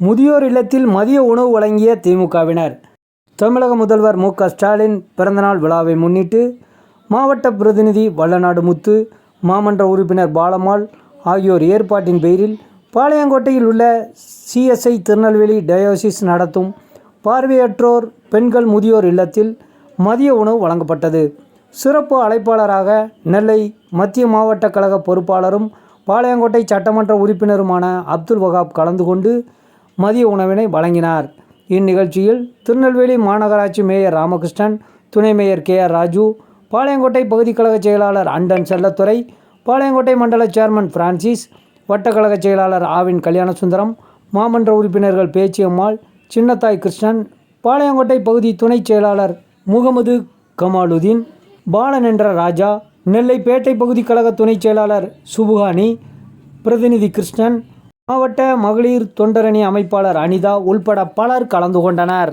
முதியோர் இல்லத்தில் மதிய உணவு வழங்கிய திமுகவினர். தமிழக முதல்வர் மு க ஸ்டாலின் பிறந்தநாள் விழாவை முன்னிட்டு மாவட்ட பிரதிநிதி வல்லநாடு முத்து மாமன்ற உறுப்பினர் பாலம்மாள் ஆகியோர் ஏற்பாட்டின் பேரில் பாளையங்கோட்டையில் உள்ள சிஎஸ்ஐ திருநெல்வேலி டயோசிஸ் நடத்தும் பார்வையற்றோர் பெண்கள் முதியோர் இல்லத்தில் மதிய உணவு வழங்கப்பட்டது. சிறப்பு அழைப்பாளராக நெல்லை மத்திய மாவட்ட கழக பொறுப்பாளரும் பாளையங்கோட்டை சட்டமன்ற உறுப்பினருமான அப்துல் வகாப் கலந்து கொண்டு மதிய உணவினை வழங்கினார். இந்நிகழ்ச்சியில் திருநெல்வேலி மாநகராட்சி மேயர் ராமகிருஷ்ணன் துணை mayor K R Raju Palayamkottai பகுதி கழக செயலாளர் அண்டன் செல்லத்துறை பாளையங்கோட்டை மண்டல சேர்மன் பிரான்சிஸ் வட்டக்கழக செயலாளர் ஆவின் கல்யாணசுந்தரம் மாமன்ற உறுப்பினர்கள் பேச்சியம்மாள் சின்னத்தாய் கிருஷ்ணன் பாளையங்கோட்டை பகுதி துணைச் செயலாளர் முகமது கமாலுதீன் பாலன் என்ற ராஜா நெல்லை பேட்டை பகுதி கழக துணைச் செயலாளர் சுபுகானி பிரதிநிதி கிருஷ்ணன் மாவட்ட மகளிர் தொண்டரணி அமைப்பாளர் அனிதா உள்பட பலர் கலந்து கொண்டனர்.